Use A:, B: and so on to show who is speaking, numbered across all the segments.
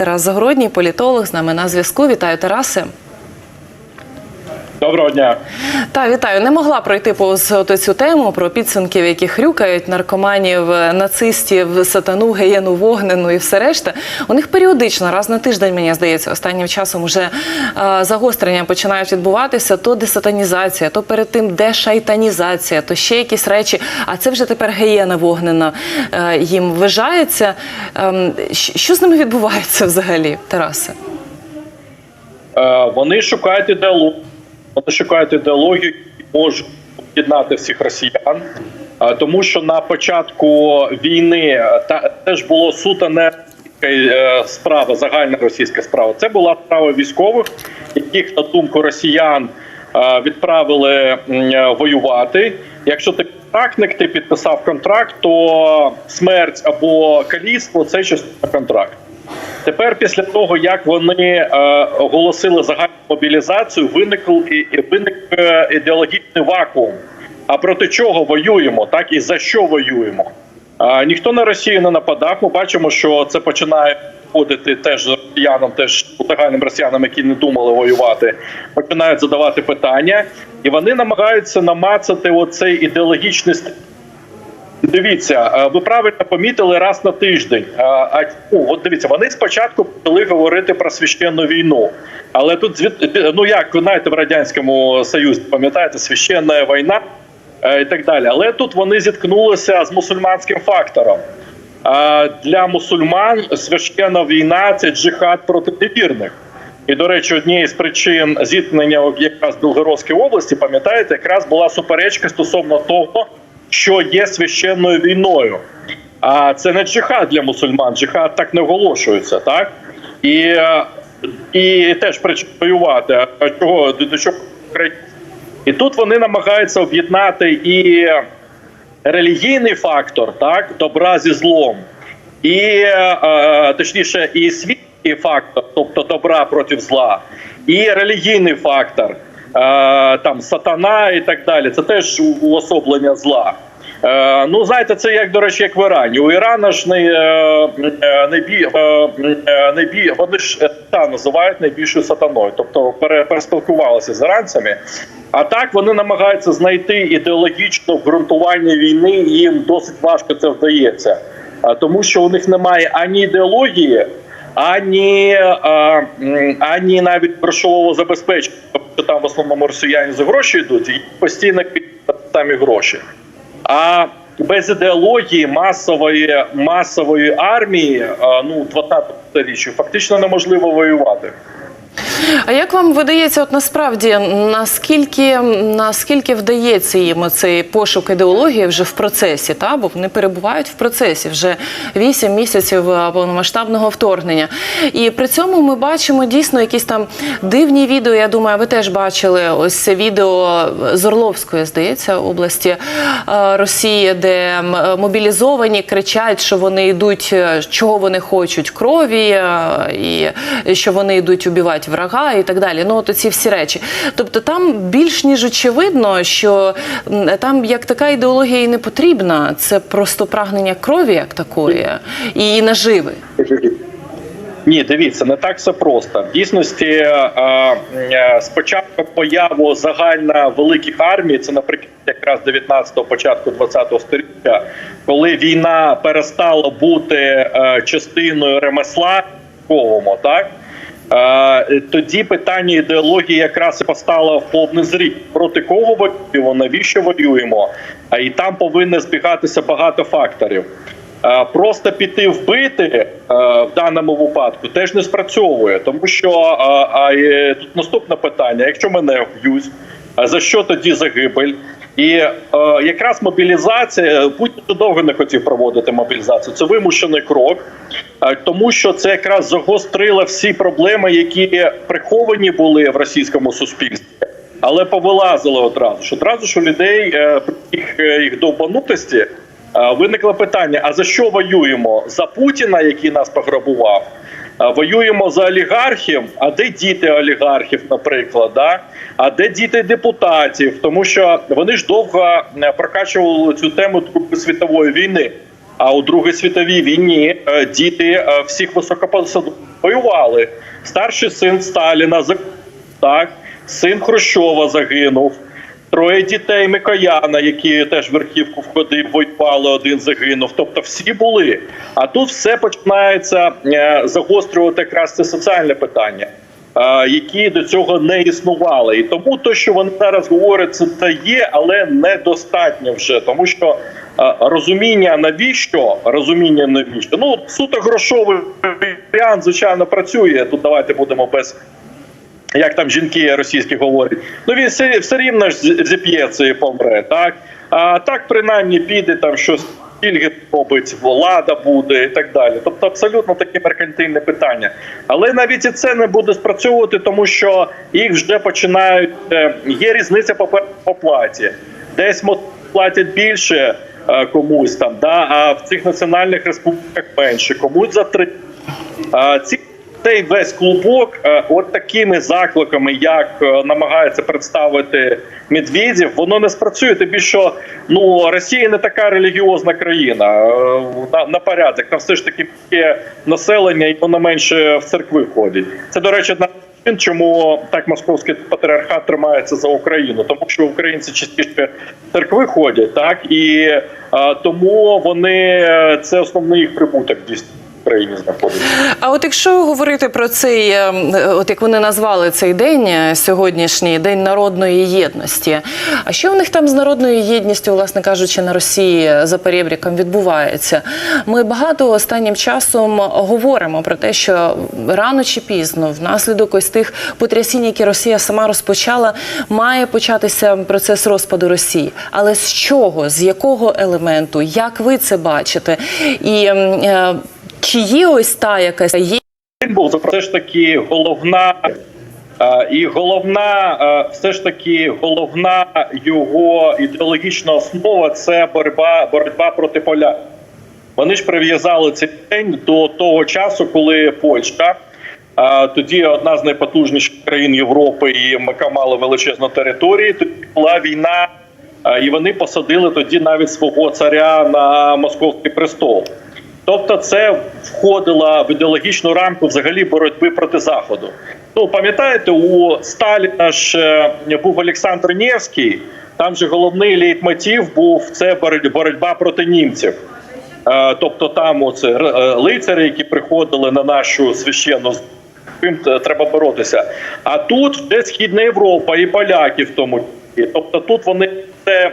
A: Тарас Загородній, політолог з нами на зв'язку. Вітаю, Тарасе.
B: Доброго дня.
A: Та вітаю. Не могла пройти повз цю тему про підсумків, які хрюкають наркоманів, нацистів, сатану, геєну, вогнену і все решта. У них періодично, раз на тиждень, мені здається, останнім часом вже е, загострення починають відбуватися. То десатанізація, то перед тим дешайтанізація, то ще якісь речі. А це вже тепер геєна вогнена е, їм вважається. Ем, щ- що з ними відбувається взагалі, Тарасе?
B: Е, Вони шукають ідеологію. Вони шукають ідеологію, які можуть об'єднати всіх росіян. Тому що на початку війни е, та теж було суто не е, справа, загальна російська справа. Це була справа військових, яких на думку росіян е, відправили воювати. Якщо ти контрактник, ти підписав контракт, то смерть або каліцтво це частина контракту. Тепер, після того як вони е, оголосили загальну мобілізацію, виник і- виник е, ідеологічний вакуум. А проти чого воюємо, так і за що воюємо? А, ніхто на Росію не нападав. Ми бачимо, що це починає входити теж росіянам, теж загальним росіянам, які не думали воювати, починають задавати питання, і вони намагаються намацати оцей ідеологічний Дивіться, е, ви правильно помітили раз на тиждень. А, А ну, от дивіться, вони спочатку почали говорити про священну війну. Але тут звід- ну як ви знаєте, в радянському союзі пам'ятаєте, священна війна е, і так далі. Але тут вони зіткнулися з мусульманським фактором. Для мусульман священна війна це джихад проти невірних. І, до речі, однією з причин зіткнення якраз в Білгородській області, пам'ятаєте, якраз була суперечка стосовно того, що є священною війною. А це не джихад для мусульман, джихад так не оголошується, так? І, і теж причин воювати. А чого до чого І тут вони намагаються об'єднати і релігійний фактор, так, добра зі злом, і е, точніше, і світський фактор, тобто добра проти зла, і релігійний фактор, там сатана і так далі. Це теж уособлення зла. Е, ну, знаєте, це як до речі, як в Ірані. У Ірана ж не, е, е, найбі, е, е, вони ж та називають найбільшою сатаною, тобто переспілкувалися з іранцями. А так вони намагаються знайти ідеологічне обґрунтування війни, і їм досить важко це вдається, тому що у них немає ані ідеології, ані, а, ані навіть грошового забезпечення. Тобто там в основному росіяни за гроші йдуть, і постійно самі гроші. А без ідеології масової масової армії, а, ну 20 річчя, фактично неможливо воювати.
A: А як вам видається, от насправді наскільки наскільки вдається їм цей пошук ідеології вже в процесі? Та бо вони перебувають в процесі вже 8 місяців повномасштабного вторгнення. І при цьому ми бачимо дійсно якісь там дивні відео. Я думаю, ви теж бачили ось це відео з Орловської, здається, області Росії, де мобілізовані кричать, що вони йдуть, е, чого вони хочуть крові, е, і що вони йдуть убивати врага і так далі. Ну, от ці всі речі. Тобто там більш ніж очевидно, що там як така ідеологія і не потрібна. Це просто прагнення крові як такої і наживи.
B: Ні, дивіться, не так все просто. В дійсності е, е, спочатку появу загально великих армій, це наприклад якраз 19-го, початку 20-го століття, коли війна перестала бути е, частиною ремесла так. Е, Тоді питання ідеології якраз і постало в повний зрік. Проти кого воюємо, навіщо воюємо? А і там повинно збігатися багато факторів. Е, Просто піти вбити е, в даному випадку теж не спрацьовує, тому що а, е, тут наступне питання: якщо мене вб'ють, а за що тоді загибель? І е, якраз мобілізація Путін довго не хотів проводити мобілізацію. Це вимушений крок, е, тому що це якраз загострило всі проблеми, які приховані були в російському суспільстві. Але повилазили одразу ж. Одразу ж у людей е, при їх, е, їх довбанутості е, виникло питання: а за що воюємо? За Путіна, який нас пограбував? Воюємо за олігархів. А де діти олігархів, наприклад? Да? А де діти депутатів? Тому що вони ж довго е, прокачували цю тему Другої світової війни. А у Другій світовій війні е, діти е, всіх високопосадових воювали. Старший син Сталіна так, син Хрущова загинув. Троє дітей Микояна, які теж в верхівку входив, воювали, один загинув. Тобто всі були. А тут все починається е, загострювати якраз це соціальне питання, е, які до цього не існували. І тому те, що вони зараз говорять, це, це є, але недостатньо вже, тому що е, розуміння навіщо, розуміння навіщо. Ну суто грошовий варіант, звичайно, працює. Тут давайте будемо без як там жінки російські говорять, ну він все, все рівно ж зіп'ється і помре, так? А так принаймні піде там щось пільги робить, влада буде і так далі. Тобто абсолютно таке меркантильне питання. Але навіть і це не буде спрацьовувати, тому що їх вже починають. е, Є різниця по по платі. Десь платять більше е, комусь там, да, а в цих національних республіках менше, комусь за три. Ці цей весь клубок, е, от такими закликами, як е, намагається представити Медведєв, воно не спрацює. Більше, що ну Росія не така релігіозна країна е, на, на порядок. Там все ж таки населення, і воно менше в церкви ходить. Це до речі, одна чому так московський патріархат тримається за Україну, тому що українці частіше церкви ходять, так і тому вони це основний їх прибуток дійсно в країні знаходиться.
A: А от якщо говорити про цей, е, от як вони назвали цей день е, сьогоднішній день народної єдності. А що в них там з народною єдністю, власне кажучи, на Росії за перебріком відбувається? Ми багато останнім часом говоримо про те, що рано чи пізно, внаслідок ось тих потрясінь, які Росія сама розпочала, має початися процес розпаду Росії. Але з чого, з якого елементу, як ви це бачите? І е, чи є ось та якась є
B: Він був все ж таки головна. е, І головна, е, все ж таки, головна його ідеологічна основа це боротьба, боротьба проти поля. Вони ж прив'язали цей день до того часу, коли Польща, е, тоді одна з найпотужніших країн Європи, і мала величезну територію, тоді була війна, і вони посадили тоді навіть свого царя на московський престол. Тобто, це входило в ідеологічну рамку взагалі боротьби проти заходу. Ну пам'ятаєте, у Сталіна ж е, був Олександр Невський. Там же головний лейтмотив був це боротьба проти німців. Е, Тобто, там оце е, лицарі, які приходили на нашу священну з ким т- треба боротися. А тут вже Східна Європа і поляки в тому. Тобто тут вони це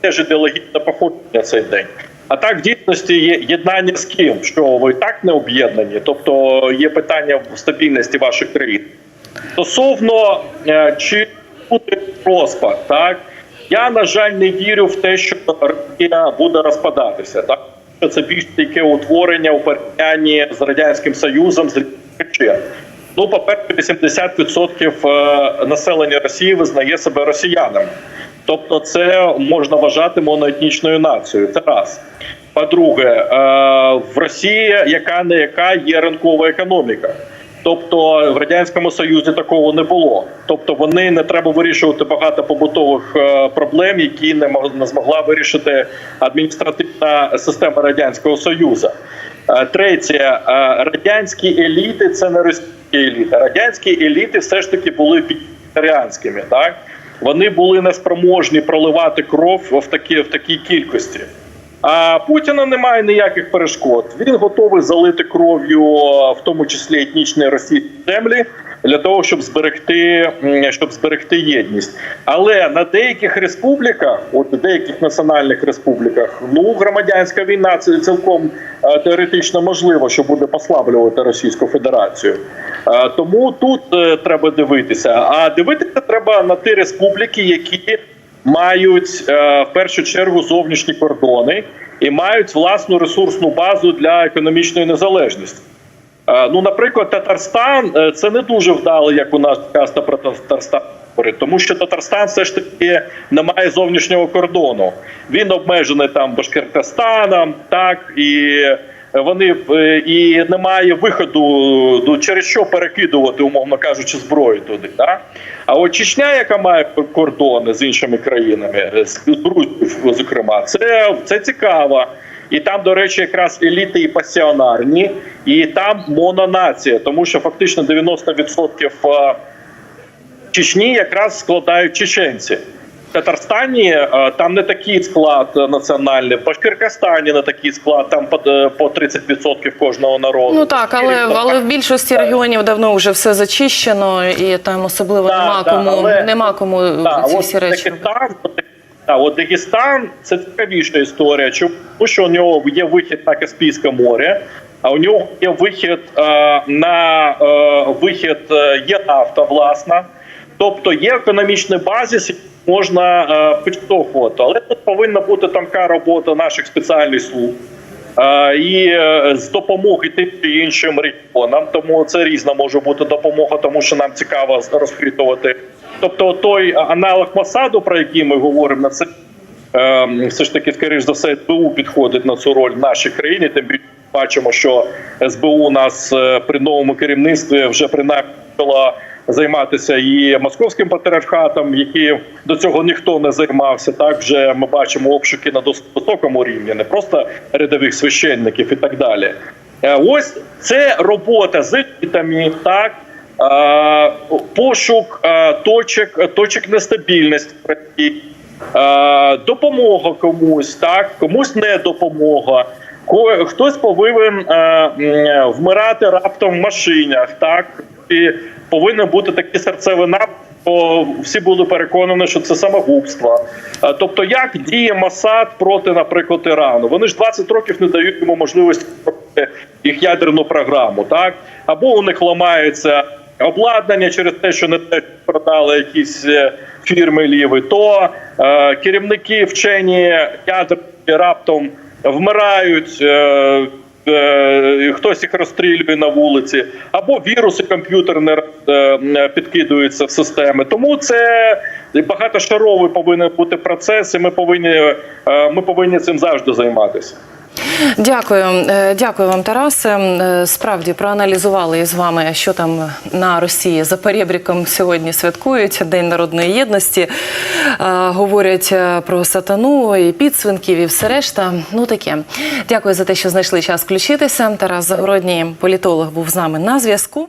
B: теж ідеологічне походження цей день. А так в дійсності є єднання з ким, що ви так не об'єднані, тобто є питання в стабільності ваших країн. Стосовно е, чи буде розпад, так я на жаль не вірю в те, що Росія буде розпадатися. Так що це більш таке утворення у порівнянні з радянським союзом з причин. Ну, по-перше, 80% е, населення Росії визнає себе росіянами. Тобто, це можна вважати моноетнічною нацією. Це раз. По-друге, е, в Росії яка не яка є ринкова економіка. Тобто в радянському союзі такого не було. Тобто вони не треба вирішувати багато побутових е, проблем, які не не змогла вирішити адміністративна система радянського союзу. Е, Третє, радянські еліти це не російські еліти. Радянські еліти все ж таки були вегетаріанськими, так вони були неспроможні проливати кров в такі в такій кількості. А Путіна немає ніяких перешкод. Він готовий залити кров'ю, в тому числі етнічні російські землі, для того, щоб зберегти щоб зберегти єдність. Але на деяких республіках, от деяких національних республіках, ну громадянська війна це цілком е, теоретично можливо, що буде послаблювати Російську Федерацію. Е, Тому тут е, треба дивитися. А дивитися треба на ті республіки, які мають в першу чергу зовнішні кордони і мають власну ресурсну базу для економічної незалежності. Е, Ну, наприклад, Татарстан е, це не дуже вдало, як у нас часто про Татарстан говорять, тому що Татарстан все ж таки не має зовнішнього кордону. Він обмежений там Башкортостаном, так і вони е, і немає виходу ну, через що перекидувати, умовно кажучи, зброю туди. Так? А от Чечня, яка має кордони з іншими країнами, з Грузією, зокрема, це, це цікаво. І там, до речі, якраз еліти і пасіонарні, і там мононація, тому що фактично 90% е, Чечні якраз складають чеченці. В Татарстані е, там не такий склад е, національний, в Башкиркостані не такий склад, там по, е, по 30% кожного народу.
A: Ну так, але, але в більшості регіонів давно вже все зачищено, і там особливо
B: Да,
A: нема
B: да,
A: кому
B: але-
A: нема кому
B: Так,
A: ці всі речі.
B: Дагестан, так, от Дагестан це цікавіша історія. Тому що у нього є вихід на Каспійське море, а у нього є вихід е, на е, вихід е, є нафта, власна. Тобто є економічний базис, можна е, підштовхувати. Але тут повинна бути тонка робота наших спеціальних служб. Е, І е, з допомоги тим чи іншим регіонам, тому це різна може бути допомога, тому що нам цікаво розхитувати. Тобто, той аналог Масаду, про який ми говоримо, на це е, все ж таки, скоріш за все, СБУ підходить на цю роль в нашій країні. Тим більше бачимо, що СБУ у нас е, при новому керівництві вже принаймні займатися і московським патріархатом, які до цього ніхто не займався. Так вже ми бачимо обшуки на досить високому рівні, не просто рядових священників і так далі. Е, Ось це робота з елітами, так. Пошук точок, точок нестабільності, допомога комусь, так комусь не допомога. Хтось повинен вмирати раптом в машинах, так і повинен бути такий серцевий напад, бо всі були переконані, що це самогубство. Тобто, як діє Масад проти, наприклад, Ірану? Вони ж 20 років не дають йому можливості їх ядерну програму, так або у них ламається обладнання через те, що не те продали якісь е, фірми ліві, то е, керівники вчені ядерні раптом вмирають. Е, е, Хтось їх розстрілює на вулиці, або віруси комп'ютерні е, підкидуються в системи. Тому це багатошаровий повинен бути процес, і ми повинні, ми повинні цим завжди займатися.
A: Дякую, Е, дякую вам, Тарасе. Е, Справді проаналізували із вами, що там на Росії за перебріком сьогодні святкують День народної єдності. Е, Говорять про сатану і підсвинків, і все решта. Ну таке. Дякую за те, що знайшли час включитися. Тарас Загородній, політолог, був з нами на зв'язку.